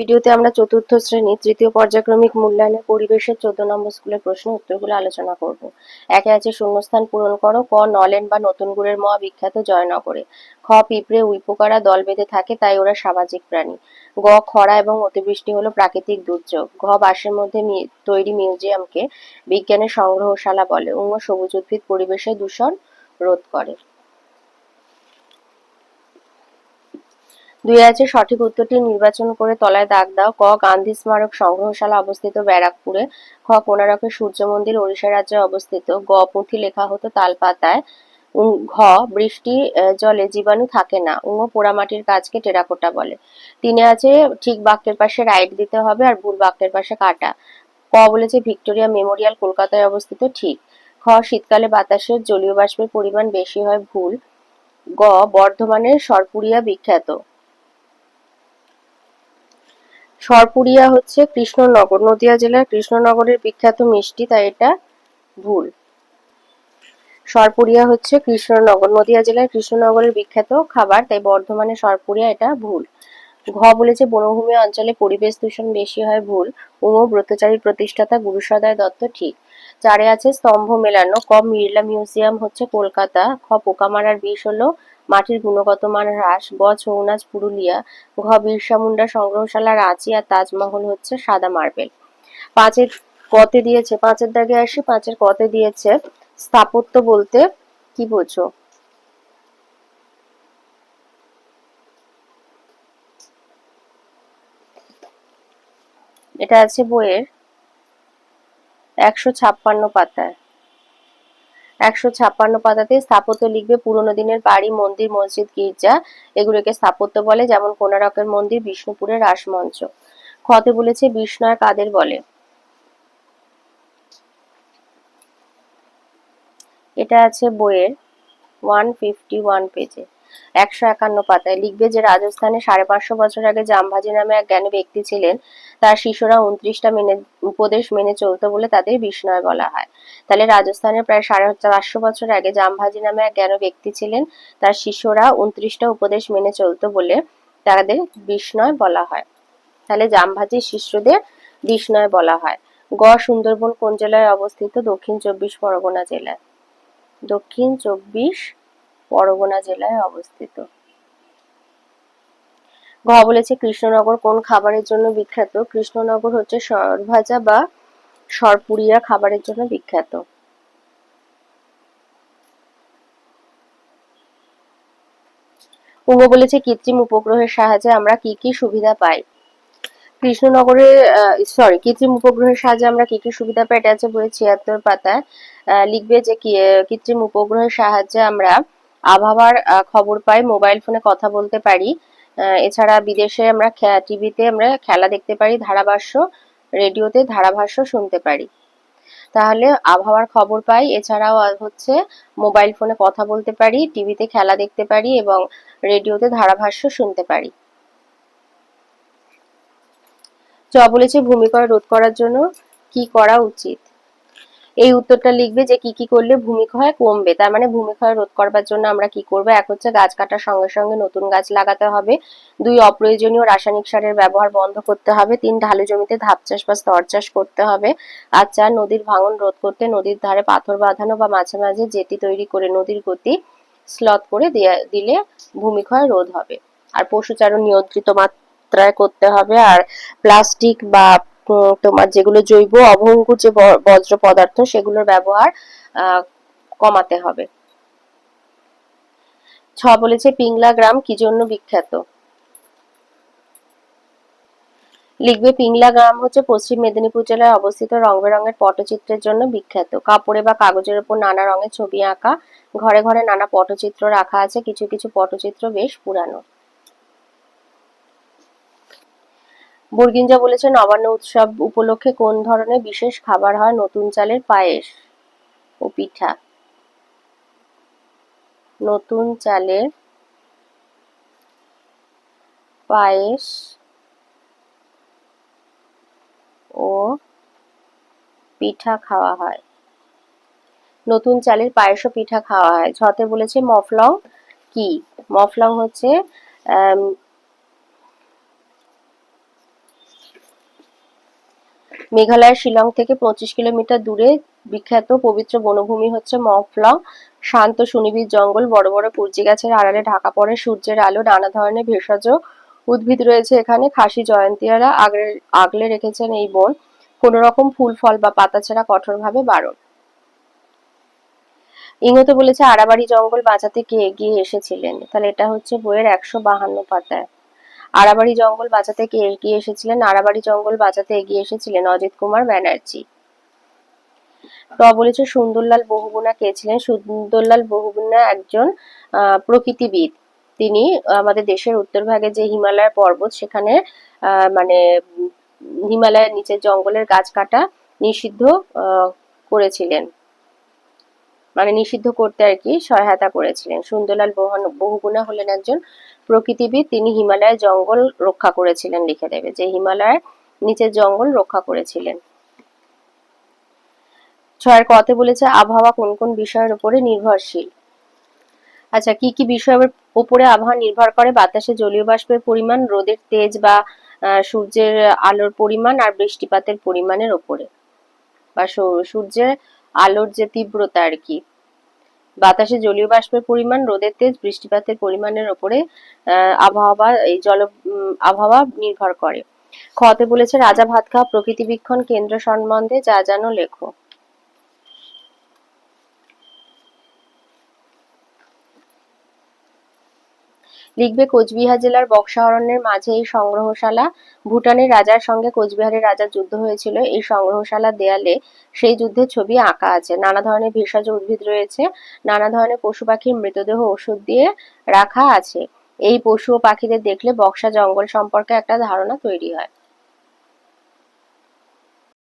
ভিডিওতে আমরা চতুর্থ শ্রেণি, তৃতীয় পর্যায়ক্রমিক মূল্যায়নের পরিবেশের চোদ্দ নম্বর স্কুলের প্রশ্ন উত্তরগুলো আলোচনা করব। একে আছে শূন্যস্থান পূরণ করো, ক, নলেন বা নতুন গুড়ের মহা বিখ্যাত জয়নগরে। খ, পিঁপড়ে উইপোকারা দল বেঁধে থাকে, তাই ওরা সামাজিক প্রাণী। গ, খরা এবং অতিবৃষ্টি হলো প্রাকৃতিক দুর্যোগ। ঘ, বাঁশের মধ্যে তৈরি মিউজিয়ামকে বিজ্ঞানের সংগ্রহশালা বলে। উঙ্গ সবুজ উদ্ভিদ পরিবেশে দূষণ রোধ করে। দুই আছে সঠিক উত্তরটি নির্বাচন করে তলায় দাগ দাও। ক গান্ধী স্মারক সংগ্রহশালা অবস্থিত ব্যারাকপুরে। খ কোনারকের সূর্য মন্দির ওড়িশা রাজ্যে অবস্থিত। গ পুঁথি লেখা হতো তালপাতায়। উম, ঘ বৃষ্টি জলে জীবাণু থাকে না। উঙ পোড়ামাটির কাজকে টেরাকোটা বলে। তিনে আছে ঠিক বাক্যের পাশে রাইট দিতে হবে আর ভুল বাক্যের পাশে কাটা। ক বলেছে ভিক্টোরিয়া মেমোরিয়াল কলকাতায় অবস্থিত ঠিক। খ শীতকালে বাতাসের জলীয় বাষ্পের পরিমাণ বেশি হয় ভুল। গ বর্ধমানের সরপুরিয়া বিখ্যাত। সরপুরিয়া হচ্ছে কৃষ্ণনগর। নদিয়া জেলার কৃষ্ণনগরের বিখ্যাত মিষ্টি, তাই এটা ভুল। সরপুরিয়া হচ্ছে কৃষ্ণনগর। নদিয়া জেলার কৃষ্ণনগরের বিখ্যাত খাবার, তাই বর্ধমানে সরপুরিয়া এটা ভুল। ঘ বলেছে, বনভূমি অঞ্চলে পরিবেশ দূষণ বেশি হয় ভুল। উম ব্রতচারীর প্রতিষ্ঠাতা গুরুসদয় দত্ত ঠিক। চারে আছে স্তম্ভ মেলানো, ক মির্লা মিউজিয়াম হচ্ছে কলকাতা, খ পোকামারার বিষ হলো মাটির গুণগত মান হ্রাস গ ছৌ পুরুলিয়া, ঘ, বিরসা মুন্ডা, সংগ্রহশালা, রাঁচি আর তাজমহল হচ্ছে সাদা মার্বেল। পাঁচের কতে দিয়েছে, পাঁচের দাগে আসি, পাঁচের কতে দিয়েছে স্থাপত্য বলতে কি বোঝো? এটা আছে বইয়ের একশো ছাপ্পান্ন পাতায়। একশো ছাপ্পান্ন পাতাতে স্থাপত্য লিখবে পুরোনো দিনের বাড়ি, মন্দির, মসজিদ, গির্জা। এগুলোকে স্থাপত্য বলে, যেমন কোনারকের মন্দির, বিষ্ণুপুরের রাসমঞ্চ। খতে বলেছে, বিষ্ণয় কাদের বলে? এটা আছে বইয়ের ওয়ান ফিফটি ওয়ান পেজে একশো একান্ন পাতায় লিখবে যে রাজস্থানে সাড়ে পাঁচশো বছর আগে জামভাজি নামে এক জ্ঞানী ব্যক্তি ছিলেন। তার শিশুরা উনত্রিশটা মেনে, উপদেশ মেনে চলতো বলে তাদের বিষ্ণয় বলা হয়। তাহলে রাজস্থানের প্রায় সাড়ে চারশো বছর আগে জামভাজি নামে এক ব্যক্তি ছিলেন। তার শিষ্যরা উনত্রিশটা উপদেশ মেনে চলতো বলে তাদের বলা হয়। তাহলে বিষ্ণয় বলা হয়। গ সুন্দরবন কোন জেলায় অবস্থিত? দক্ষিণ চব্বিশ পরগনা জেলায়। দক্ষিণ চব্বিশ পরগনা জেলায় অবস্থিত। ঘ বলেছে কৃষ্ণনগর কোন খাবারের জন্য বিখ্যাত? কৃষ্ণনগর হচ্ছে সরভাজা বা সরপুরিয়া খাবারের জন্য বিখ্যাত। কুম্ভ বলেছে কৃত্রিম উপগ্রহের সাহায্যে আমরা কি কি সুবিধা পাই? কৃষ্ণনগরে সরি কৃত্রিম উপগ্রহের সাহায্যে আমরা কি কি সুবিধা পাই? এটা আছে বইয়ের ছিয়াত্তর পাতায়। লিখবে যে কৃত্রিম উপগ্রহের সাহায্যে আমরা আবহাওয়ার খবর পাই, মোবাইল ফোনে কথা বলতে পারি। এছাড়া বিদেশে আমরা টিভিতে আমরা খেলা দেখতে পারি, ধারাভাষ্য, রেডিওতে ধারাভাষ্য শুনতে পারি। তাহলে আবহাওয়ার খবর পাই, এছাড়াও হচ্ছে মোবাইল ফোনে কথা বলতে পারি, টিভিতে খেলা দেখতে পারি এবং রেডিওতে ধারাভাষ্য শুনতে পারি। চ, বলেছে ভূমিকর রোধ করার জন্য কি করা উচিত? এই উত্তরটা লিখবে যে কি কি করলে ভূমিক্ষয় কমবে। তার মানে ভূমিক্ষয় রোধ করবার জন্য আমরা কি করব? এক হচ্ছে গাছ কাটার সঙ্গে সঙ্গে নতুন গাছ লাগাতে হবে। দুই, অপ্রয়োজনীয় রাসায়নিক সারের ব্যবহার বন্ধ করতে হবে। তিন, ঢালু জমিতে ধাপ চাষ বা স্তর চাষ করতে হবে। আর চার, নদীর ভাঙন রোধ করতে নদীর ধারে পাথর বাঁধানো বা মাঝে মাঝে জেটি তৈরি করে নদীর গতি স্লথ করে দিলে ভূমিক্ষয় রোধ হবে। আর পশুচারণ নিয়ন্ত্রিত মাত্রায় করতে হবে। আর প্লাস্টিক বা তোমার যেগুলো জৈব অভঙ্গুর যে বজ্র পদার্থ সেগুলোর ব্যবহার কমাতে হবে। ছ বলেছে, পিংলা গ্রাম কি জন্য বিখ্যাত? লিখবে, পিংলা গ্রাম হচ্ছে পশ্চিম মেদিনীপুর জেলায় অবস্থিত রং বেরঙের পটচিত্রের জন্য বিখ্যাত। কাপড়ে বা কাগজের উপর নানা রঙের ছবি আঁকা, ঘরে ঘরে নানা পটচিত্র রাখা আছে, কিছু কিছু পটচিত্র বেশ পুরানো। বর্গিঞ্জা বলেছে নবান্ন উৎসব উপলক্ষে কোন ধরনের বিশেষ খাবার হয়? নতুন চালের পায়েস ও পিঠা। নতুন চালের পায়েস ও পিঠা খাওয়া হয়। নতুন চালের পায়েস ও পিঠা খাওয়া হয়। ছতে বলেছে মফলং কি? মফলং হচ্ছে মেঘালয়ের শিলং থেকে পঁচিশ কিলোমিটার দূরে বিখ্যাত পবিত্র বনভূমি হচ্ছে মফলং। শান্ত সুনিবিড় জঙ্গল, বড় বড় পুর্জি গাছের আড়ালে ঢাকা পড়ে, সূর্যের আলো, নানা ধরনের ভেষজ উদ্ভিদ রয়েছে এখানে। খাসি জয়ন্তিয়ারা আগলে আগলে রেখেছেন এই বন। কোন রকম ফুল, ফল বা পাতা ছাড়া কঠোরভাবে বারণ। ইংতে বলেছে আড়াবাড়ি জঙ্গল বাঁচাতে কে এগিয়ে এসেছিলেন? তাহলে এটা হচ্ছে বইয়ের একশো বাহান্ন পাতায়। আড়াবাড়ি জঙ্গল বাঁচাতে কে এগিয়ে এসেছিলেন? আড়াবাড়ি জঙ্গল বাঁচাতে এগিয়ে এসেছিলেন অজিত কুমার ব্যানার্জি। ত বলেছে সুন্দরলাল বহুগুণা কে ছিলেন? সুন্দরলাল বহুগুণা একজন প্রকৃতিবিদ। তিনি আমাদের দেশের উত্তরভাগে যে হিমালয় পর্বত, সেখানে মানে হিমালয়ের নিচে জঙ্গলের গাছ কাটা নিষিদ্ধ করেছিলেন। মানে নিষিদ্ধ করতে আর কি সহায়তা করেছিলেন। সুন্দরলাল বহুগুণা হলেন একজন প্রকৃতিবিদ তিনি হিমালয়ের জঙ্গল রক্ষা করেছিলেন লিখে দেবে, যে হিমালয়ের নিচের জঙ্গল রক্ষা করেছিলেন। ছয়ের কতে বলেছে, আবহাওয়া কোন কোন বিষয়ের উপরে নির্ভরশীল? আচ্ছা কি কি বিষয়ের উপরে আবহাওয়া নির্ভর করে? বাতাসে জলীয় বাষ্পের পরিমাণ, রোদের তেজ বা সূর্যের আলোর পরিমাণ আর বৃষ্টিপাতের পরিমাণের উপরে। বা সূর্যের আলোর যে তীব্রতা আর কি। বাতাসে জলীয় বাষ্পের পরিমাণ, রোদের তেজ, বৃষ্টিপাতের পরিমাণের ওপরে আবহাওয়া, এই জল আবহাওয়া নির্ভর করে। খতে বলেছে, রাজা ভাত খাওয়া প্রকৃতি কেন্দ্র সম্বন্ধে যা যেন লেখো। লিখবে কোচবিহার জেলার বক্সা অরণ্যের মাঝে এই সংগ্রহশালা। ভুটানের রাজার সঙ্গে কোচবিহারের রাজার যুদ্ধ হয়েছিল। এই সংগ্রহশালা দেয়ালে সেই যুদ্ধের ছবি আঁকা আছে। নানা ধরনের ভেষজ উদ্ভিদ রয়েছে। নানা ধরনের পশু পাখির মৃতদেহ ওষুধ দিয়ে রাখা আছে। এই পশু ও পাখিদের দেখলে বক্সা জঙ্গল সম্পর্কে একটা ধারণা তৈরি হয়।